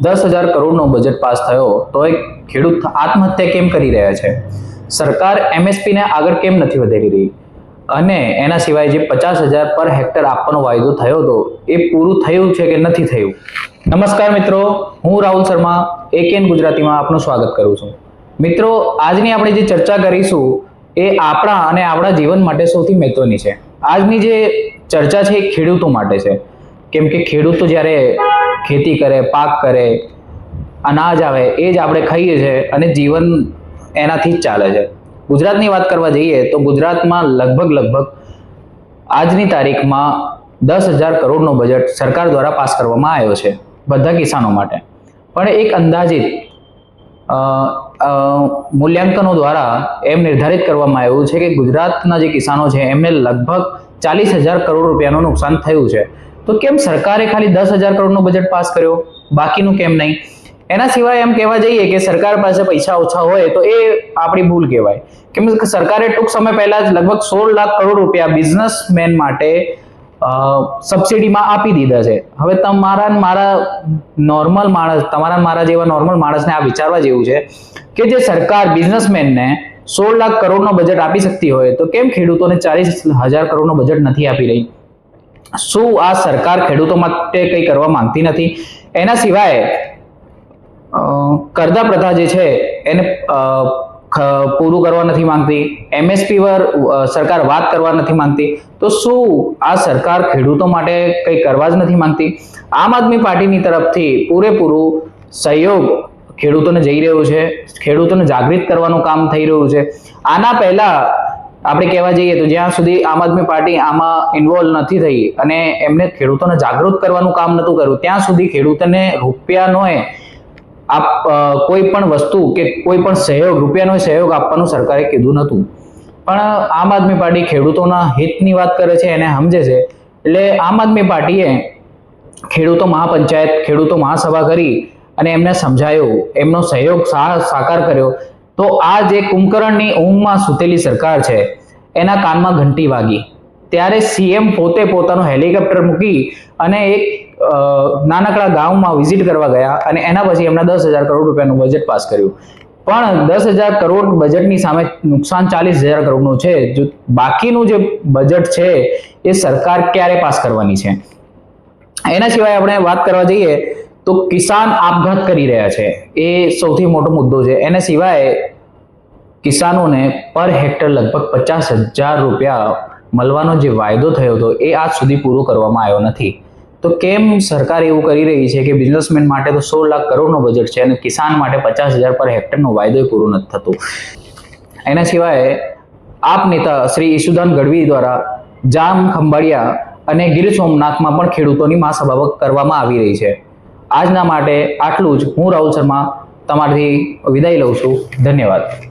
દસ હજાર કરોડનો બજેટ પાસ થયો, તો એક ખેડૂત આત્મહત્યા કેમ કરી રહ્યા છે? સરકાર એમએસપીને આગળ કેમ નથી વધારી રહી? અને એના સિવાય જે પચાસ હજાર પર હેક્ટર આપવાનો વાયદો થયો હતો, એ પૂરું થયું છે કે નથી થયું? નમસ્કાર મિત્રો, હું રાહુલ શર્મા એકેન ગુજરાતીમાં આપનું સ્વાગત કરું છું. મિત્રો, આજની આપણે જે ચર્ચા કરીશું, એ આપણા અને આપણા જીવન માટે સૌથી મહત્વની છે. આજની જે ચર્ચા છે એ ખેડૂતો માટે છે. કેમ કે ખેડૂતો જ્યારે ખેતી કરે, પાક કરે, અનાજ આવે, એ જ આપણે ખાઈએ છીએ અને જીવન એનાથી જ ચાલે છે. ગુજરાતની વાત કરવા જઈએ તો ગુજરાતમાં લગભગ લગભગ આજની તારીખમાં દસ હજાર કરોડનો બજેટ સરકાર દ્વારા પાસ કરવામાં આવ્યો છે બધા કિસાનો માટે. પણ એક અંદાજિત મૂલ્યાંકનો દ્વારા એમ નિર્ધારિત કરવામાં આવ્યું છે કે ગુજરાતના જે કિસાનો છે એમને લગભગ ચાલીસ હજાર કરોડ રૂપિયાનું નુકસાન થયું છે. તો કેમ સરકારે ખાલી દસ હજાર કરોડનો બજેટ પાસ કર્યો? બાકીનું કેમ નહીં? એના સિવાય એમ કહેવા જઈએ કે સરકાર પાસે પૈસા ઓછા હોય તો એ આપણી ભૂલ કહેવાય. કેમ કે સરકારે ટૂંક સમય પહેલા જ લગભગ સોળ લાખ કરોડ રૂપિયા બિઝનેસમેન માટે સબસિડીમાં આપી દીધા છે. હવે તમારા મારા નોર્મલ માણસ, તમારા મારા જેવા નોર્મલ માણસને આ વિચારવા જેવું છે કે જે સરકાર બિઝનેસમેનને સોળ લાખ કરોડનો બજેટ આપી શકતી હોય તો કેમ ખેડૂતોને ચાલીસ હજાર કરોડનો બજેટ નથી આપી રહી? શું આ સરકાર ખેડૂતો માટે કંઈ કરવા માંગતી નથી? એના સિવાય કરદા પ્રથા જે છે, એને પૂરું કરવા નથી માંગતી. એમએસપી પર સરકાર વાત કરવા નથી માંગતી. તો શું આ સરકાર ખેડૂતો માટે કંઈ કરવા જ નથી માંગતી? આમ આદમી પાર્ટીની તરફથી પૂરેપૂરું સહયોગ ખેડૂતોને જઈ રહ્યું છે. ખેડૂતોને જાગૃત કરવાનું કામ થઈ રહ્યું છે. આના પહેલા આપણે કહેવા જઈએ તો જ્યાં સુધી આમ આદમી પાર્ટી આમાં ઇન્વોલ્વ નથી થઈ અને એમને ખેડૂતોને જાગૃત કરવાનું કામ નહોતું કર્યું, ત્યાં સુધી ખેડૂતોને રૂપિયાનોએ આપ કોઈ પણ વસ્તુ કે કોઈ પણ સહયોગ રૂપિયાનો સહયોગ આપવાનું સરકારે કીધું નહોતું. પણ આમ આદમી પાર્ટી ખેડૂતોના હિતની વાત કરે છે, એને સમજે છે. એટલે આમ આદમી પાર્ટીએ ખેડૂતો મહાપંચાયત, ખેડૂતો મહાસભા કરી અને એમને સમજાયું, એમનો સહયોગ સાકાર કર્યો. તો આ જે કુંભકરણની ઊંઘમાં સૂતેલી સરકાર છે એના કાનમાં ઘંટી વાગી. ત્યારે સીએમ પોતે પોતાનું હેલિકોપ્ટર મૂકી અને એક નાનકડા ગામમાં વિઝિટ કરવા ગયા અને એના પછી એમણે દસ હજાર કરોડ રૂપિયાનું બજેટ પાસ કર્યું. પણ દસ હજાર કરોડ બજેટની સામે નુકસાન ચાલીસ હજાર કરોડનું છે. જો બાકીનું જે બજેટ છે, એ સરકાર ક્યારે પાસ કરવાની છે? એના સિવાય આપણે વાત કરવા જઈએ તો કિસાન આપઘાત કરી રહ્યા છે. એ સૌથી મોટો મુદ્દો છે. એના સિવાય કિસાનોને પર હેક્ટર લગભગ પચાસ હજાર રૂપિયા મળવાનો જે વાયદો થયો હતો, એ આજ સુધી પૂરો કરવામાં આવ્યો નથી. તો કેમ સરકાર એવું કરી રહી છે કે બિઝનેસમેન માટે તો સોળ લાખ કરોડનો બજેટ છે અને કિસાન માટે પચાસ હજાર પર હેક્ટરનો વાયદો પૂરો નથી થતો? એના સિવાય આપ નેતા શ્રી ઈશુદાન ગઢવી દ્વારા જામ ખંભાળિયા અને ગીર સોમનાથમાં પણ ખેડૂતોની મહાસભા કરવામાં આવી રહી છે. આજના માટે આટલું જ. હું રાહુલ શર્મા, તમારાથી વિદાય લઉં છું. ધન્યવાદ.